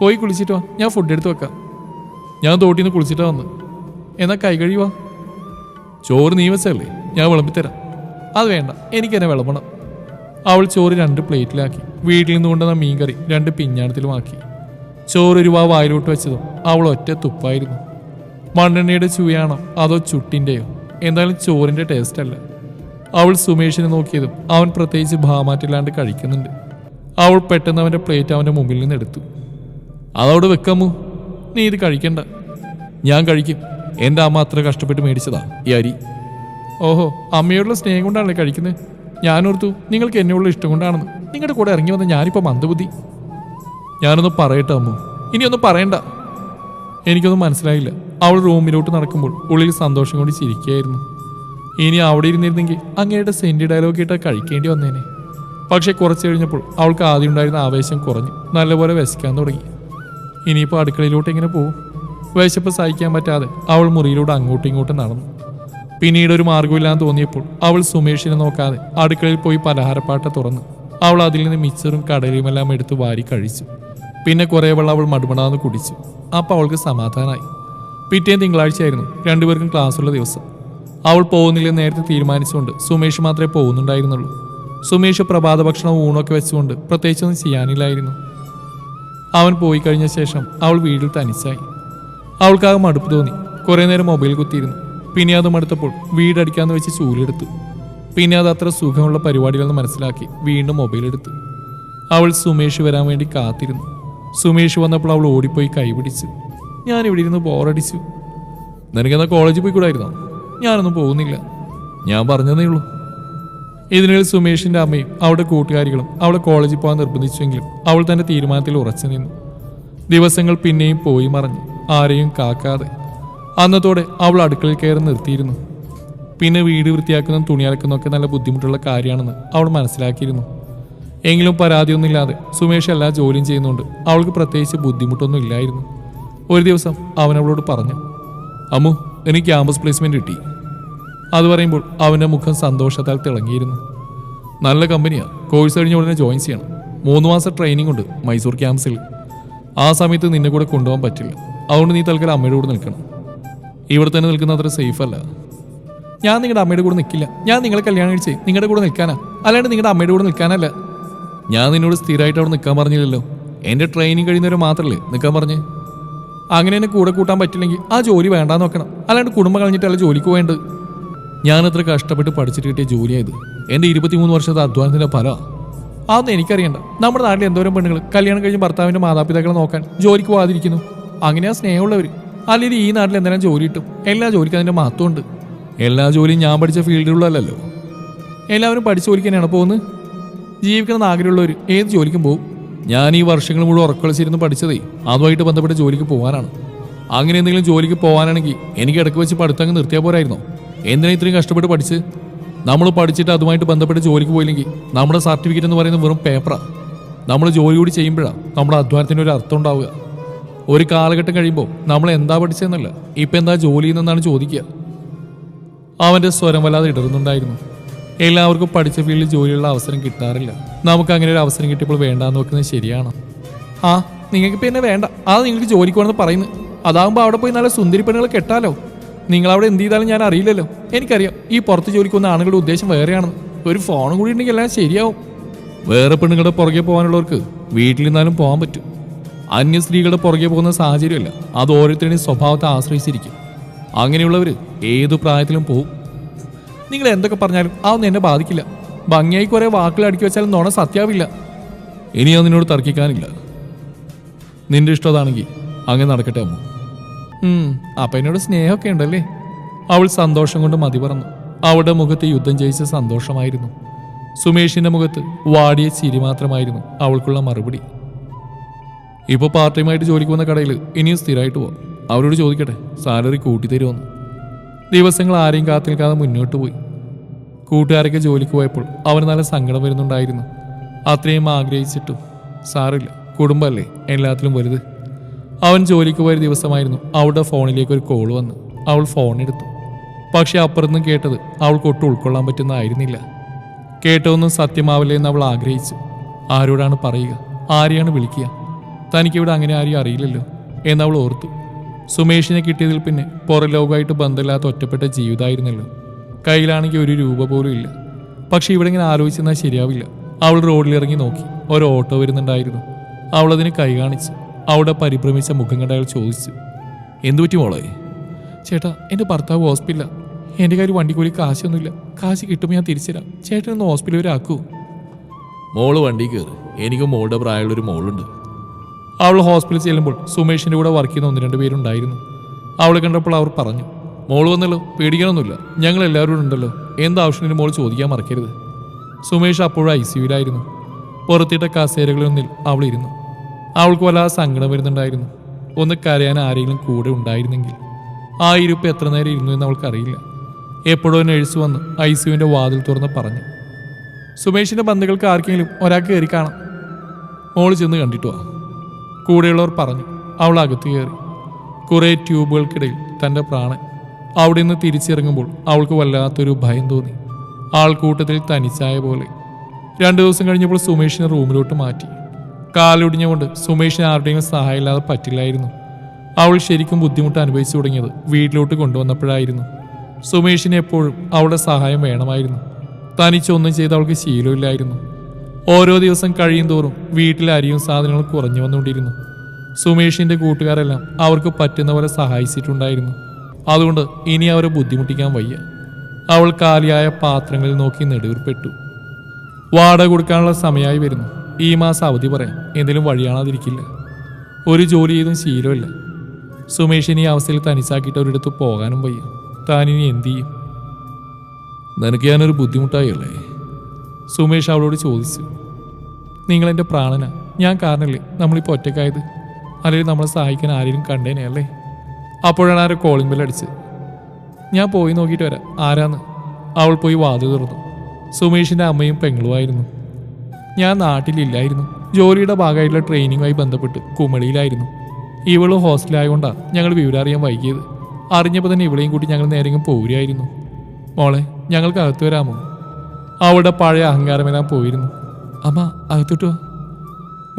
പോയി കുളിച്ചിട്ട് വാ. ഞാൻ ഫുഡ് എടുത്ത് വെക്കാം. ഞാൻ തോട്ടിൽ നിന്ന് കുളിച്ചിട്ടാ വന്ന് എന്നാൽ കൈ കഴിയുവാ ചോറ് നീ വെച്ചല്ലേ ഞാൻ വിളമ്പിത്തരാം. അത് വേണ്ട എനിക്കെന്നെ വിളമ്പണം. അവൾ ചോറ് രണ്ട് പ്ലേറ്റിലാക്കി. വീട്ടിൽ നിന്ന് കൊണ്ടുവന്ന മീൻകറി രണ്ട് പിഞ്ഞാണത്തിലുമാക്കി. ചോറ് ഒരു വാ വായിലോട്ട് വെച്ചതും അവൾ ഒറ്റ തുപ്പായിരുന്നു. മണ്ണെണ്ണയുടെ ചുവയാണോ അതോ ചുട്ടിന്റെയോ എന്തായാലും ചോറിന്റെ ടേസ്റ്റ് അല്ല. അവൾ സുമേഷിനെ നോക്കിയതും അവൻ പ്രത്യേകിച്ച് ഭാമാറ്റില്ലാണ്ട് കഴിക്കുന്നുണ്ട്. അവൾ പെട്ടെന്ന് അവന്റെ പ്ലേറ്റ് അവന്റെ മുമ്പിൽ നിന്ന് എടുത്തു അതവിടെ വെക്കാമോ നീ ഇത് കഴിക്കണ്ട. ഞാൻ കഴിക്കും. എന്റെ അമ്മ അത്ര കഷ്ടപ്പെട്ട് മേടിച്ചതാ ഈ അരി. ഓഹോ അമ്മയോടുള്ള സ്നേഹം കൊണ്ടാണല്ലേ കഴിക്കുന്നത് ഞാനോർത്തു നിങ്ങൾക്ക് എന്നോടുള്ള ഇഷ്ടം കൊണ്ടാണെന്ന്. നിങ്ങളുടെ കൂടെ ഇറങ്ങി വന്ന ഞാനിപ്പോൾ മന്ദബുദ്ധി. ഞാനൊന്ന് പറയട്ടെ അമ്മ. ഇനിയൊന്നും പറയണ്ട. എനിക്കൊന്നും മനസ്സിലായില്ല. അവൾ റൂമിലോട്ട് നടക്കുമ്പോൾ ഉള്ളിൽ സന്തോഷം കൊണ്ട് ചിരിക്കുകയായിരുന്നു ഇനി അവിടെ ഇരുന്നിരുന്നെങ്കിൽ അങ്ങയുടെ സെന്റി ഡയലോഗ് കേട്ടാൽ കഴിക്കേണ്ടി വന്നേനെ. പക്ഷെ കുറച്ച് കഴിഞ്ഞപ്പോൾ അവൾക്ക് ആദ്യം ഉണ്ടായിരുന്ന ആവേശം കുറഞ്ഞു. നല്ലപോലെ വിശക്കാൻ തുടങ്ങി. ഇനിയിപ്പോൾ അടുക്കളയിലോട്ട് എങ്ങനെ പോകും വിശപ്പ് സഹിക്കാൻ പറ്റാതെ അവൾ മുറിയിലൂടെ അങ്ങോട്ടും ഇങ്ങോട്ടും നടന്നു. പിന്നീട് ഒരു മാർഗമില്ലാന്ന് തോന്നിയപ്പോൾ അവൾ സുമേഷിനെ നോക്കാതെ അടുക്കളയിൽ പോയി പലഹാരപ്പാട്ട തുറന്നു. അവൾ അതിൽ നിന്ന് മിച്ചറും കടലയുമെല്ലാം എടുത്ത് വാരി കഴിച്ചു. പിന്നെ കുറേ വെള്ളം അവൾ മടുമടാന്ന് കുടിച്ചു. അപ്പോൾ അവൾക്ക് സമാധാനമായി പിറ്റേ തിങ്കളാഴ്ചയായിരുന്നു രണ്ടുപേർക്കും ക്ലാസ്സുള്ള ദിവസം. അവൾ പോകുന്നില്ലെന്ന് നേരത്തെ തീരുമാനിച്ചുകൊണ്ട് സുമേഷ് മാത്രമേ പോകുന്നുണ്ടായിരുന്നുള്ളൂ. സുമേഷ് പ്രഭാത ഭക്ഷണവും ഊണൊക്കെ വെച്ചുകൊണ്ട് പ്രത്യേകിച്ചൊന്നും ചെയ്യാനില്ലായിരുന്നു. അവൻ പോയി കഴിഞ്ഞ ശേഷം അവൾ വീട്ടിൽ തനിച്ചായി. അവൾക്കാകെ മടുപ്പ് തോന്നി. കുറേ നേരം മൊബൈൽ കുത്തിയിരുന്നു. പിന്നെ അത് മടുത്തപ്പോൾ വീടടിക്കാന്ന് വെച്ച് ചൂലെടുത്തു. പിന്നെ അത് അത്ര സുഖമുള്ള പരിപാടികളെന്ന് മനസ്സിലാക്കി വീണ്ടും മൊബൈൽ എടുത്തു. അവൾ സുമേഷ് വരാൻ വേണ്ടി കാത്തിരുന്നു. സുമേഷ് വന്നപ്പോൾ അവൾ ഓടിപ്പോയി കൈപിടിച്ചു ഞാൻ ഇവിടെ ഇരുന്ന് ബോറടിച്ചു. നിനക്കെന്നാ കോളേജിൽ പോയി കൂടായിരുന്നോ? ഞാനൊന്നും പോകുന്നില്ല. ഞാൻ പറഞ്ഞതേ ഉള്ളൂ. ഇതിനിടയിൽ സുമേഷിന്റെ അമ്മയും അവളുടെ കൂട്ടുകാരികളും അവളെ കോളേജിൽ പോകാൻ നിർബന്ധിച്ചുവെങ്കിലും അവൾ തന്റെ തീരുമാനത്തിൽ ഉറച്ചു നിന്നു. ദിവസങ്ങൾ പിന്നെയും പോയി മറഞ്ഞു. ആരെയും കാക്കാതെ. അന്നത്തോടെ അവൾ അടുക്കളയിൽ കയറി നിർത്തിയിരുന്നു. പിന്നെ വീട് വൃത്തിയാക്കുന്നതും തുണി അലക്കുന്നതൊക്കെ നല്ല ബുദ്ധിമുട്ടുള്ള കാര്യമാണെന്ന് അവൾ മനസ്സിലാക്കിയിരുന്നു. എങ്കിലും പരാതിയൊന്നുമില്ലാതെ സുമേഷ് എല്ലാ ജോലിയും ചെയ്യുന്നുണ്ട്. അവൾക്ക് പ്രത്യേകിച്ച് ബുദ്ധിമുട്ടൊന്നും ഇല്ലായിരുന്നു. ഒരു ദിവസം അവൻ അവളോട് പറഞ്ഞു അമ്മു എനിക്ക് ക്യാമ്പസ് പ്ലേസ്മെന്റ് കിട്ടി. അത് പറയുമ്പോൾ അവന്റെ മുഖം സന്തോഷത്താൽ തിളങ്ങിയിരുന്നു. നല്ല കമ്പനിയാണ് കോഴ്സ് കഴിഞ്ഞ ഉടനെ ജോയിൻ ചെയ്യണം. മൂന്ന് മാസം ട്രെയിനിങ് ഉണ്ട് മൈസൂർ ക്യാമ്പസിൽ. ആ സമയത്ത് നിന്നെ കൂടെ കൊണ്ടുപോകാൻ പറ്റില്ല. അതുകൊണ്ട് നീ തൽക്കാലം അമ്മയുടെ കൂടെ നിൽക്കണം. ഇവിടെ തന്നെ നിൽക്കുന്ന അത്ര സേഫ് അല്ല. ഞാൻ നിങ്ങളുടെ അമ്മയുടെ കൂടെ നിൽക്കില്ല ഞാൻ നിങ്ങളെ കല്യാണം കഴിച്ച്. നിങ്ങളുടെ കൂടെ നിൽക്കാനാ. അല്ലാണ്ട് നിങ്ങളുടെ അമ്മയുടെ കൂടെ നിൽക്കാനല്ല. ഞാൻ നിന്നോട് സ്ഥിരമായിട്ട് അവിടെ നിൽക്കാൻ പറഞ്ഞില്ലല്ലോ. എന്റെ ട്രെയിനിങ് കഴിയുന്നവരെ മാത്രമല്ലേ നിൽക്കാൻ പറഞ്ഞേ? അങ്ങനെ എന്നെ കൂടെ കൂട്ടാൻ പറ്റില്ലെങ്കിൽ ആ ജോലി വേണ്ടാ നോക്കണം. അല്ലാണ്ട് കുടുംബം കളഞ്ഞിട്ടല്ല ജോലിക്ക് വേണ്ടത് ഞാൻ അത്ര കഷ്ടപ്പെട്ട് പഠിച്ചിട്ട് കിട്ടിയ ജോലിയായത്. എന്റെ ഇരുപത്തിമൂന്ന് വർഷത്തെ അധ്വാനത്തിന്റെ ഫലമാണ് അതൊന്നും എനിക്കറിയണ്ട. നമ്മുടെ നാട്ടിൽ എന്തോരം പെണ്ണുങ്ങൾ കല്യാണം കഴിഞ്ഞ് ഭർത്താവിന്റെ മാതാപിതാക്കളെ നോക്കാൻ ജോലിക്ക് പോകാതിരിക്കുന്നു അങ്ങനെയാ സ്നേഹമുള്ളവർ അല്ലെങ്കിൽ ഈ നാട്ടിൽ എന്തെങ്കിലും ജോലി കിട്ടും? എല്ലാ ജോലിക്കും അതിന്റെ മഹത്വമുണ്ട്. എല്ലാ ജോലിയും ഞാൻ പഠിച്ച ഫീൽഡിലുള്ളതല്ലോ എല്ലാവരും പഠിച്ച ജോലിക്ക് തന്നെയാണ് പോകുന്നത്? ജീവിക്കണമെന്ന് ആഗ്രഹമുള്ളവർ ഏത് ജോലിക്കും പോകും. ഞാൻ ഈ വർഷങ്ങൾ മുഴുവൻ ഉറക്കളിച്ചിരുന്ന് പഠിച്ചതേ അതുമായിട്ട് ബന്ധപ്പെട്ട ജോലിക്ക് പോകാനാണ്. അങ്ങനെ എന്തെങ്കിലും ജോലിക്ക് പോകാനാണെങ്കിൽ എനിക്ക് ഇടയ്ക്ക് വെച്ച് പഠിത്തങ്ങ് നിർത്തിയാൽ പോരായിരുന്നോ? എന്തിനാ ഇത്രയും കഷ്ടപ്പെട്ട് പഠിച്ച് നമ്മൾ പഠിച്ചിട്ട് അതുമായിട്ട് ബന്ധപ്പെട്ട് ജോലിക്ക് പോയില്ലെങ്കിൽ നമ്മുടെ സർട്ടിഫിക്കറ്റ് എന്ന് പറയുന്നത് വെറും പേപ്പറാണ് നമ്മൾ ജോലി കൂടി ചെയ്യുമ്പോഴാണ് നമ്മുടെ അധ്വാനത്തിന് ഒരു അർത്ഥം ഉണ്ടാവുക. ഒരു കാലഘട്ടം കഴിയുമ്പോൾ നമ്മൾ എന്താ പഠിച്ചതെന്നല്ല. ഇപ്പം എന്താ ജോലി എന്നാണ് ചോദിക്കുക. അവന്റെ സ്വരം വല്ലാതെ ഇടറുന്നുണ്ടായിരുന്നു. എല്ലാവർക്കും പഠിച്ച ഫീൽഡിൽ ജോലിയുള്ള അവസരം കിട്ടാറില്ല. നമുക്ക് അങ്ങനെ ഒരു അവസരം കിട്ടിയപ്പോൾ വേണ്ടാന്ന് വെക്കുന്നത് ശരിയാണ്. ആ നിങ്ങൾക്ക് പിന്നെ വേണ്ട. അത് നിങ്ങൾക്ക് ജോലിക്ക് വേണമെന്ന് പറയുന്നു. അതാകുമ്പോൾ അവിടെ പോയി നല്ല സുന്ദരി പെണ്ണുകൾ കെട്ടാലോ? നിങ്ങൾ അവിടെ എന്ത് ചെയ്താലും ഞാൻ അറിയില്ലല്ലോ. എനിക്കറിയാം ഈ പുറത്ത് ജോലിക്ക് വന്ന ആണുങ്ങളുടെ ഉദ്ദേശം വേറെയാണെന്ന്. ഒരു ഫോണും കൂടി ഉണ്ടെങ്കിൽ എല്ലാം ശരിയാവും. വേറെ പെണ്ണുങ്ങളുടെ പുറകെ പോകാനുള്ളവർക്ക് വീട്ടിൽ നിന്നാലും പോകാൻ പറ്റും. അന്യ സ്ത്രീകളുടെ പുറകെ പോകുന്ന സാഹചര്യമല്ല. അത് ഓരോരുത്തരുടെയും സ്വഭാവത്തെ ആശ്രയിച്ചിരിക്കും. അങ്ങനെയുള്ളവർ ഏതു പ്രായത്തിലും പോകും നിങ്ങൾ എന്തൊക്കെ പറഞ്ഞാലും അതൊന്നും എന്നെ ബാധിക്കില്ല. ഭംഗിയായി കുറെ വാക്കുകൾ അടുക്കി വെച്ചാലും നോണ സത്യാവില്ല. ഇനി അത് നിന്നോട് തർക്കിക്കാനില്ല. നിന്റെ ഇഷ്ടമാണെങ്കിൽ അങ്ങനെ നടക്കട്ടെ അമ്മ. അപ്പൊ എന്നോട് സ്നേഹമൊക്കെ ഉണ്ടല്ലേ? അവൾ സന്തോഷം കൊണ്ട് മതി പറഞ്ഞു അവളുടെ മുഖത്ത് യുദ്ധം ജയിച്ച സന്തോഷമായിരുന്നു. സുമേഷിന്റെ മുഖത്ത് വാടിയ ചിരി മാത്രമായിരുന്നു അവൾക്കുള്ള മറുപടി. ഇപ്പോൾ പാർട്ട് ടൈമായിട്ട് ജോലിക്ക് വന്ന കടയിൽ ഇനിയും സ്ഥിരമായിട്ട് പോവാം. അവരോട് ചോദിക്കട്ടെ സാലറി കൂട്ടി കൂട്ടിത്തരുമെന്ന് ദിവസങ്ങൾ ആരെയും കാത്തു നിൽക്കാതെ മുന്നോട്ട് പോയി. കൂട്ടുകാരൊക്കെ ജോലിക്ക് പോയപ്പോൾ അവന് നല്ല സങ്കടം വരുന്നുണ്ടായിരുന്നു. അത്രയും ആഗ്രഹിച്ചിട്ടും സാറില്ല കുടുംബമല്ലേ എല്ലാത്തിലും വലുത്. അവൻ ജോലിക്ക് പോയ ദിവസമായിരുന്നു അവളുടെ ഫോണിലേക്ക് ഒരു കോൾ വന്നു അവൾ ഫോൺ എടുത്തു. പക്ഷെ അപ്പുറത്തുനിന്ന് കേട്ടത് അവൾക്ക് ഒട്ടും ഉൾക്കൊള്ളാൻ പറ്റുന്നതായിരുന്നില്ല. കേട്ടതൊന്നും സത്യമാവില്ലേ എന്ന് അവൾ ആഗ്രഹിച്ചു. ആരോടാണ് പറയുക? ആരെയാണ് വിളിക്കുക? തനിക്കിവിടെ അങ്ങനെ ആരെയും അറിയില്ലല്ലോ എന്നവൾ ഓർത്തു. സുമേഷിനെ കിട്ടിയതിൽ പിന്നെ പുറം ലോകമായിട്ട് ബന്ധമില്ലാത്ത ഒറ്റപ്പെട്ട ജീവിതമായിരുന്നല്ലോ. കയ്യിലാണെങ്കിൽ ഒരു രൂപ പോലും ഇല്ല. പക്ഷെ ഇവിടെ ഇങ്ങനെ ആലോചിച്ചെന്നാൽ ശരിയാവില്ല. അവൾ റോഡിലിറങ്ങി നോക്കി. ഒരു ഓട്ടോ വരുന്നുണ്ടായിരുന്നു. അവളതിന് കൈ കാണിച്ചു അവിടെ പരിഭ്രമിച്ച മുഖം കണ്ട അയാൾ ചോദിച്ചു എന്തു പറ്റി മോളെ? ചേട്ടാ എന്റെ ഭർത്താവ് ഹോസ്പിറ്റലാണ് എന്റെ കാര്യം വണ്ടിക്കൂലി കാശൊന്നുമില്ല. കാശ് കിട്ടുമ്പോൾ ഞാൻ തിരിച്ചുതരാം. ചേട്ടനൊന്ന് ഹോസ്പിറ്റൽ വരെ ആക്കൂ. മോൾ വണ്ടി കയറി. എനിക്ക് മോളുടെ പ്രായമുള്ളൊരു മോളുണ്ട്. അവൾ ഹോസ്പിറ്റലിൽ ചെല്ലുമ്പോൾ സുമേഷിന്റെ കൂടെ വർക്ക് ചെയ്യുന്ന ഒന്ന് രണ്ട് പേരുണ്ടായിരുന്നു. അവളെ കണ്ടപ്പോൾ അവർ പറഞ്ഞു മോൾ വന്നല്ലോ പേടിക്കണമെന്നില്ല ഞങ്ങൾ എല്ലാവരും ഉണ്ടല്ലോ എന്താവശ്യത്തിന് മോൾ ചോദിക്കാൻ മറക്കരുത്. സുമേഷ് അപ്പോഴും ഐ സിയുവിലായിരുന്നു പുറത്തിട്ട കസേരകളിലൊന്നിൽ അവൾ ഇരുന്നു. അവൾക്ക് വല്ലാതെ സങ്കടം വരുന്നുണ്ടായിരുന്നു. ഒന്ന് കരയാൻ ആരെങ്കിലും കൂടെ ഉണ്ടായിരുന്നെങ്കിൽ. ആ ഇരുപ്പ് എത്ര നേരം ഇരുന്നു എന്ന് അവൾക്കറിയില്ല എപ്പോഴോ നഴ്സ് വന്ന് ഐ സിയുവിന്റെ വാതിൽ തുറന്ന് പറഞ്ഞു സുമേഷിന്റെ ബന്ധുക്കൾക്ക് ആർക്കെങ്കിലും ഒരാൾക്ക് കയറി കാണാം. മോൾ ചെന്ന് കണ്ടിട്ട് വാ കൂടെയുള്ളവർ പറഞ്ഞു അവൾ അകത്ത് കയറി. കുറേ ട്യൂബുകൾക്കിടയിൽ തന്റെ പ്രാണൻ അവിടെ നിന്ന് തിരിച്ചിറങ്ങുമ്പോൾ അവൾക്ക് വല്ലാത്തൊരു ഭയം തോന്നി. ആൾക്കൂട്ടത്തിൽ തനിച്ചായ പോലെ. രണ്ടു ദിവസം കഴിഞ്ഞപ്പോൾ സുമേഷിനെ റൂമിലോട്ട് മാറ്റി. കാലൊടിഞ്ഞുകൊണ്ട് സുമേഷിന് ആരുടെയും സഹായമില്ലാതെ പറ്റില്ലായിരുന്നു. അവൾ ശരിക്കും ബുദ്ധിമുട്ട് അനുഭവിച്ചു തുടങ്ങിയത് വീട്ടിലോട്ട് കൊണ്ടുവന്നപ്പോഴായിരുന്നു. സുമേഷിന് എപ്പോഴും അവളുടെ സഹായം വേണമായിരുന്നു. തനിച്ചൊന്നും ചെയ്ത് അവൾക്ക് ശീലമില്ലായിരുന്നു. ഓരോ ദിവസം കഴിയും തോറും വീട്ടിലെ അരിയും സാധനങ്ങളും കുറഞ്ഞു വന്നുകൊണ്ടിരുന്നു. സുമേഷിന്റെ കൂട്ടുകാരെല്ലാം അവർക്ക് പറ്റുന്ന പോലെ സഹായിച്ചിട്ടുണ്ടായിരുന്നു. അതുകൊണ്ട് ഇനി അവരെ ബുദ്ധിമുട്ടിക്കാൻ വയ്യ. അവൾ കാലിയായ പാത്രങ്ങളിൽ നോക്കി നെടുവീർപ്പെട്ടു വാടക കൊടുക്കാനുള്ള സമയമായി വരുന്നു. ഈ മാസം അവധി പറയാം. എന്തെങ്കിലും വഴിയാണാതിരിക്കില്ല. ഒരു ജോലി ചെയ്തും ശീലമില്ല. സുമേഷിന് ഈ അവസ്ഥയിൽ തനിച്ചാക്കിയിട്ട് ഒരിടത്ത് പോകാനും വയ്യ. താനിനി എന്തു ചെയ്യും? നിനക്ക് ഞാനൊരു ബുദ്ധിമുട്ടായല്ലേ സുമേഷ് അവളോട് ചോദിച്ചു നിങ്ങളെന്റെ പ്രാണന. ഞാൻ കാരണല്ലേ നമ്മളിപ്പോൾ ഒറ്റക്കായത് അല്ലെങ്കിൽ നമ്മളെ സഹായിക്കാൻ ആരെങ്കിലും കണ്ടേനെ അല്ലേ? അപ്പോഴാണ് ആരോ കോളിംഗ് ബെൽ അടിച്ച് ഞാൻ പോയി നോക്കിയിട്ട് വരാം. ആരാന്ന്? അവൾ പോയി വാതിൽ തുറന്നു. സുമേഷിന്റെ അമ്മയും പെങ്ങളുമായിരുന്നു ഞാൻ നാട്ടിലില്ലായിരുന്നു. ജോലിയുടെ ഭാഗമായിട്ടുള്ള ട്രെയിനിങ്ങുമായി ബന്ധപ്പെട്ട് കുമളിയിലായിരുന്നു. ഇവളും ഹോസ്റ്റലായതുകൊണ്ടാണ് ഞങ്ങൾ വിവരം അറിയാൻ വൈകിയത്. അറിഞ്ഞപ്പോൾ തന്നെ ഇവളെയും കൂട്ടി ഞങ്ങൾ നേരെങ്കിലും പോരുമായിരുന്നു മോളെ ഞങ്ങൾക്ക് അകത്ത് വരാമോ? അവളുടെ പഴയ അഹങ്കാരമെല്ലാം പോയിരുന്നു. അമ്മ അകത്തോട്ട് വാ.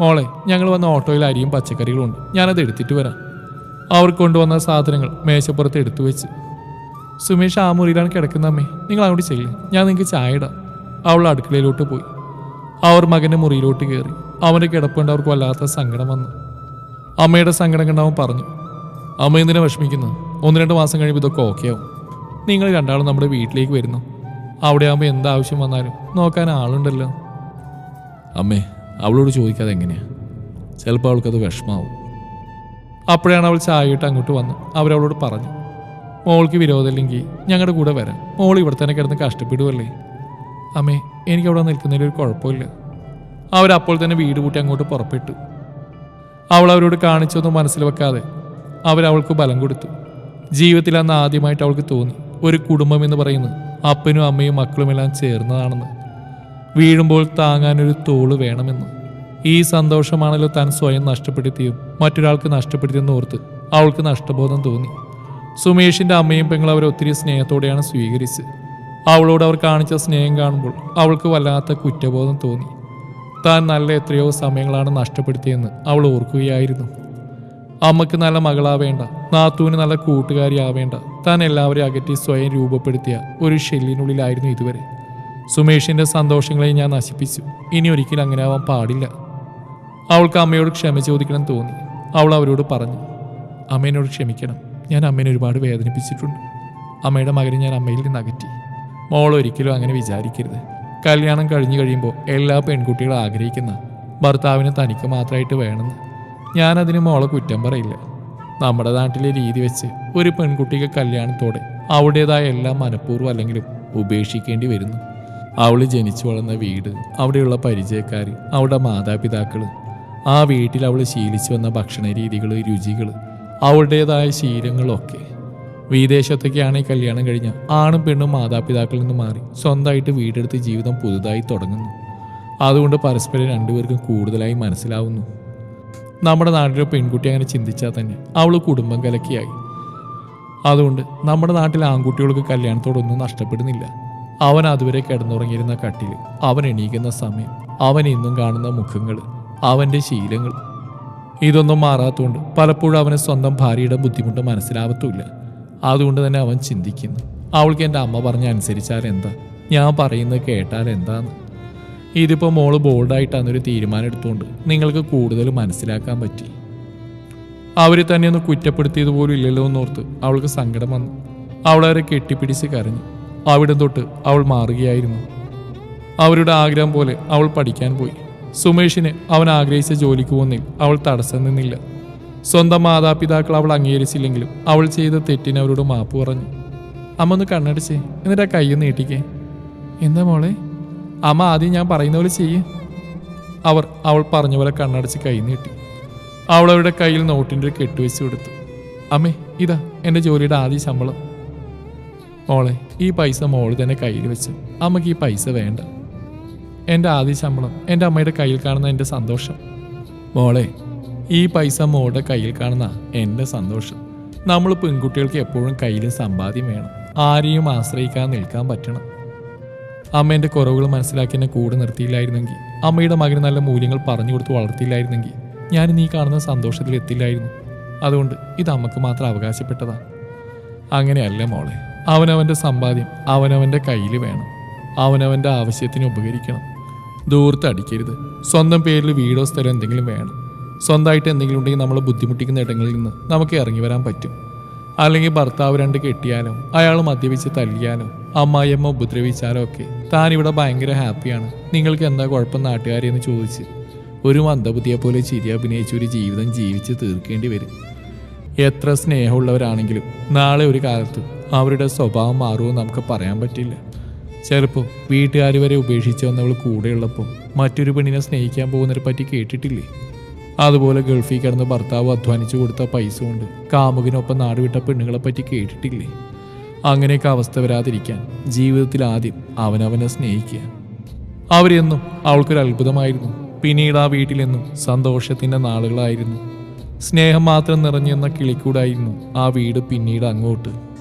മോളെ ഞങ്ങൾ വന്ന ഓട്ടോയിൽ അരിയും പച്ചക്കറികളും ഉണ്ട് ഞാനത് എടുത്തിട്ട് വരാം. അവർ കൊണ്ടുവന്ന സാധനങ്ങൾ മേശപ്പുറത്ത് എടുത്തു വെച്ച്. സുമേഷ് ആ മുറിയിലാണ് കിടക്കുന്ന അമ്മേ. നിങ്ങൾ അങ്ങോട്ട് ചെയ്യില്ല ഞാൻ നിങ്ങൾക്ക് ചായ ഇടാം. അവൾ അടുക്കളയിലോട്ട് പോയി. അവർ മകന്റെ മുറിയിലോട്ട് കയറി. അവന്റെ കിടപ്പുണ്ട് അവർക്ക് വല്ലാത്ത സങ്കടം വന്നു. അമ്മയുടെ സങ്കടം കണ്ട് അവൻ പറഞ്ഞു അമ്മ എന്തിനാ വിഷമിക്കുന്നു ഒന്ന് രണ്ട് മാസം കഴിയുമ്പോൾ ഇതൊക്കെ ഓക്കെ ആവും. നിങ്ങൾ രണ്ടാളും നമ്മുടെ വീട്ടിലേക്ക് വരുന്നു. അവിടെ ആകുമ്പോൾ എന്താവശ്യം വന്നാലും നോക്കാൻ ആളുണ്ടല്ലോ. അമ്മേ അവളോട് ചോദിക്കാതെ എങ്ങനെയാ? ചിലപ്പോൾ അവൾക്കത് വിഷമാവും. അപ്പോഴാണ് അവൾ ചായയിട്ട് അങ്ങോട്ട് വന്ന് അവരവളോട് പറഞ്ഞു മോൾക്ക് വിരോധമില്ലെങ്കിൽ ഞങ്ങളുടെ കൂടെ വരാം. മോൾ ഇവിടെ തന്നെ കിടന്ന് കഷ്ടപ്പെടുവല്ലേ? അമ്മേ എനിക്ക് അവിടെ നിൽക്കുന്നതിൽ ഒരു കുഴപ്പമില്ല. അവരപ്പോൾ തന്നെ വീട് കൂട്ടി അങ്ങോട്ട് പുറപ്പെട്ടു. അവൾ അവരോട് കാണിച്ചൊന്നും മനസ്സിൽ വെക്കാതെ അവരവൾക്ക് ബലം കൊടുത്തു. ജീവിതത്തിൽ അന്ന് ആദ്യമായിട്ട് അവൾക്ക് തോന്നി ഒരു കുടുംബം എന്ന് പറയുന്നത് അപ്പനും അമ്മയും മക്കളുമെല്ലാം ചേർന്നതാണെന്ന്. വീഴുമ്പോൾ താങ്ങാനൊരു തോൾ വേണമെന്ന്. ഈ സന്തോഷമാണല്ലോ താൻ സ്വയം നഷ്ടപ്പെടുത്തിയും മറ്റൊരാൾക്ക് നഷ്ടപ്പെടുത്തിയെന്ന് ഓർത്ത് അവൾക്ക് നഷ്ടബോധം തോന്നി. സുമേഷിന്റെ അമ്മയും പെങ്ങൾ അവരെ ഒത്തിരി സ്നേഹത്തോടെയാണ് സ്വീകരിച്ച് അവളോട് അവർ കാണിച്ച സ്നേഹം കാണുമ്പോൾ അവൾക്ക് വല്ലാത്ത കുറ്റബോധം തോന്നി. താൻ നല്ല എത്രയോ സമയങ്ങളാണ് നഷ്ടപ്പെടുത്തിയെന്ന് അവൾ ഓർക്കുകയായിരുന്നു. അമ്മയ്ക്ക് നല്ല മകളാവേണ്ട. നാത്തുവിന് നല്ല കൂട്ടുകാരിയാവേണ്ട. താൻ എല്ലാവരെയും അകറ്റി സ്വയം രൂപപ്പെടുത്തിയ ഒരു ഷെല്ലിനുള്ളിലായിരുന്നു ഇതുവരെ. സുമേഷിന്റെ സന്തോഷങ്ങളെ ഞാൻ നശിപ്പിച്ചു. ഇനി ഒരിക്കലും അങ്ങനെ ആവാൻ പാടില്ല. അവൾക്ക് അമ്മയോട് ക്ഷമ ചോദിക്കണം തോന്നി. അവൾ അവരോട് പറഞ്ഞു അമ്മേനോട് ക്ഷമിക്കണം. ഞാൻ അമ്മേനെ ഒരുപാട് വേദനിപ്പിച്ചിട്ടുണ്ട്. അമ്മയുടെ മകനെ ഞാൻ അമ്മയിൽ നിന്ന് അകറ്റി. മോൾ ഒരിക്കലും അങ്ങനെ വിചാരിക്കരുത്. കല്യാണം കഴിഞ്ഞു കഴിയുമ്പോൾ എല്ലാ പെൺകുട്ടികളും ആഗ്രഹിക്കുന്ന ഭർത്താവിനെ തനിക്ക് മാത്രമായിട്ട് വേണമെന്ന്. ഞാനതിന് മോളെ കുറ്റം പറയില്ല. നമ്മുടെ നാട്ടിലെ രീതി വെച്ച് ഒരു പെൺകുട്ടിക്ക് കല്യാണത്തോടെ അവളുടേതായ എല്ലാം മനഃപൂർവം അല്ലെങ്കിലും ഉപേക്ഷിക്കേണ്ടി വരുന്നു. അവൾ ജനിച്ചു വളർന്ന വീട് അവിടെയുള്ള പരിചയക്കാർ അവളുടെ മാതാപിതാക്കൾ ആ വീട്ടിൽ അവൾ ശീലിച്ചു വന്ന ഭക്ഷണ രീതികൾ രുചികൾ അവളുടേതായ ശീലങ്ങളൊക്കെ. വിദേശത്തൊക്കെയാണ് ഈ കല്യാണം കഴിഞ്ഞ ആണും പെണ്ണും മാതാപിതാക്കളിൽ നിന്ന് മാറി സ്വന്തമായിട്ട് വീടെടുത്ത് ജീവിതം പുതുതായി തുടങ്ങുന്നു. അതുകൊണ്ട് പരസ്പരം രണ്ടുപേർക്കും കൂടുതലായി മനസ്സിലാവുന്നു. നമ്മുടെ നാട്ടിലെ പെൺകുട്ടി അങ്ങനെ ചിന്തിച്ചാൽ തന്നെ അവൾ കുടുംബം കലക്കിയായി. അതുകൊണ്ട് നമ്മുടെ നാട്ടിലെ ആൺകുട്ടികൾക്ക് കല്യാണത്തോടൊന്നും നഷ്ടപ്പെടുന്നില്ല. അവൻ അതുവരെ കിടന്നുറങ്ങിയിരുന്ന കട്ടിൽ അവൻ എണീക്കുന്ന സമയം അവൻ ഇന്നും കാണുന്ന മുഖങ്ങൾ അവന്റെ ശീലങ്ങൾ. ഇതൊന്നും മാറാത്തതുകൊണ്ട് പലപ്പോഴും അവന് സ്വന്തം ഭാര്യയുടെ ബുദ്ധിമുട്ട് മനസ്സിലാവത്തുമില്ല. അതുകൊണ്ട് തന്നെ അവൻ ചിന്തിക്കുന്നു അവൾക്ക് എന്റെ അമ്മ പറഞ്ഞ അനുസരിച്ചാൽ എന്താ? ഞാൻ പറയുന്നത് കേട്ടാൽ എന്താന്ന്? ഇതിപ്പോൾ മോൾ ബോൾഡായിട്ടാണ് ഒരു തീരുമാനം എടുത്തുകൊണ്ട് നിങ്ങൾക്ക് കൂടുതൽ മനസ്സിലാക്കാൻ പറ്റി. അവരെ തന്നെ ഒന്ന് കുറ്റപ്പെടുത്തിയത് പോലും ഇല്ലല്ലോ എന്നോർത്ത് അവൾക്ക് സങ്കടം വന്നു. അവളവരെ കെട്ടിപ്പിടിച്ച് കരഞ്ഞു. അവിടെ തൊട്ട് അവൾ മാറുകയായിരുന്നു. അവരുടെ ആഗ്രഹം പോലെ അവൾ പഠിക്കാൻ പോയി. സുമേഷിന് അവൻ ആഗ്രഹിച്ച ജോലിക്ക് പോന്നിൽ അവൾ തടസ്സം നിന്നില്ല. സ്വന്തം മാതാപിതാക്കൾ അവൾ അംഗീകരിച്ചില്ലെങ്കിലും അവൾ ചെയ്ത തെറ്റിന് അവരോട് മാപ്പ് പറഞ്ഞു. അമ്മ ഒന്ന് കണ്ണടിച്ചേ എന്നിട്ട് ആ കൈ നീട്ടിക്കേ. എന്താ മോളെ? അമ്മ ആദ്യം ഞാൻ പറയുന്ന പോലെ ചെയ്യേ. അവർ അവൾ പറഞ്ഞ പോലെ കണ്ണടച്ച് കൈ നീട്ടി. അവൾ അവരുടെ കയ്യിൽ നോട്ടിന്റെ ഒരു കെട്ടുവെച്ച് കൊടുത്തു. അമ്മേ ഇതാ എന്റെ ജോലിയുടെ ആദ്യ ശമ്പളം. മോളെ ഈ പൈസ മോൾ തന്നെ കയ്യിൽ വെച്ച്. അമ്മയ്ക്ക് ഈ പൈസ വേണ്ട. എന്റെ ആദ്യ ശമ്പളം എന്റെ അമ്മയുടെ കയ്യിൽ കാണുന്ന എന്റെ സന്തോഷം. മോളെ ഈ പൈസ മോളുടെ കയ്യിൽ കാണുന്ന എന്റെ സന്തോഷം. നമ്മൾ പെൺകുട്ടികൾക്ക് എപ്പോഴും കയ്യിൽ സമ്പാദ്യം വേണം. ആരെയും ആശ്രയിക്കാൻ നിൽക്കാൻ പറ്റണം. അമ്മ കുറവുകൾ മനസ്സിലാക്കി എന്നെ കൂടെ നിർത്തിയില്ലായിരുന്നെങ്കിൽ അമ്മയുടെ മകന് നല്ല മൂല്യങ്ങൾ പറഞ്ഞു കൊടുത്ത് വളർത്തിയില്ലായിരുന്നെങ്കിൽ ഞാൻ നീ കാണുന്ന സന്തോഷത്തിൽ എത്തില്ലായിരുന്നു. അതുകൊണ്ട് ഇത് അമ്മയ്ക്ക് മാത്രം അവകാശപ്പെട്ടതാ. അങ്ങനെയല്ല മോളെ അവനവന്റെ സമ്പാദ്യം അവനവന്റെ കയ്യിൽ വേണം. അവനവന്റെ ആവശ്യത്തിന് ഉപകരിക്കണം. ദൂരത്തടിക്കരുത് സ്വന്തം പേരിൽ വീടോ സ്ഥലം എന്തെങ്കിലും വേണം. സ്വന്തമായിട്ട് എന്തെങ്കിലും ഉണ്ടെങ്കിൽ നമ്മൾ ബുദ്ധിമുട്ടിക്കുന്ന ഇടങ്ങളിൽ നിന്ന് നമുക്ക് ഇറങ്ങി വരാൻ പറ്റും. അല്ലെങ്കിൽ ഭർത്താവ് രണ്ട് കെട്ടിയാലോ അയാൾ മദ്യപിച്ച് തല്ലിയാലോ അമ്മായിയമ്മ ഉപദ്രവിച്ചാലോ ഒക്കെ താൻ ഇവിടെ ഭയങ്കര ഹാപ്പിയാണ്. നിങ്ങൾക്ക് എന്താ കുഴപ്പം നാട്ടുകാരി എന്ന് ചോദിച്ച്. ഒരു മന്ദബുദ്ധിയെ പോലെ ചിരി അഭിനയിച്ച് ഒരു ജീവിതം ജീവിച്ച് തീർക്കേണ്ടി വരും. എത്ര സ്നേഹമുള്ളവരാണെങ്കിലും നാളെ ഒരു കാലത്ത് അവരുടെ സ്വഭാവം മാറുമെന്ന് നമുക്ക് പറയാൻ പറ്റില്ല. ചിലപ്പോൾ വീട്ടുകാർ വരെ ഉപേക്ഷിച്ച് വന്നവൾ കൂടെയുള്ളപ്പോൾ മറ്റൊരു പെണ്ണിനെ സ്നേഹിക്കാൻ പോകുന്നതിനെ പറ്റി കേട്ടിട്ടില്ലേ? അതുപോലെ ഗൾഫിൽ കിടന്ന് ഭർത്താവ് അധ്വാനിച്ചു കൊടുത്ത പൈസ കൊണ്ട് കാമുകിനൊപ്പം നാടുവിട്ട പെണ്ണുങ്ങളെ പറ്റി കേട്ടിട്ടില്ലേ? അങ്ങനെയൊക്കെ അവസ്ഥ വരാതിരിക്കാൻ ജീവിതത്തിൽ ആദ്യം അവനവനെ സ്നേഹിക്കുക. അവരെന്നും അവൾക്കൊരു അത്ഭുതമായിരുന്നു. പിന്നീട് ആ വീട്ടിലെന്നും സന്തോഷത്തിന്റെ നാളുകളായിരുന്നു. സ്നേഹം മാത്രം നിറഞ്ഞെന്ന കിളിക്കൂടായിരുന്നു ആ വീട് പിന്നീട് അങ്ങോട്ട്.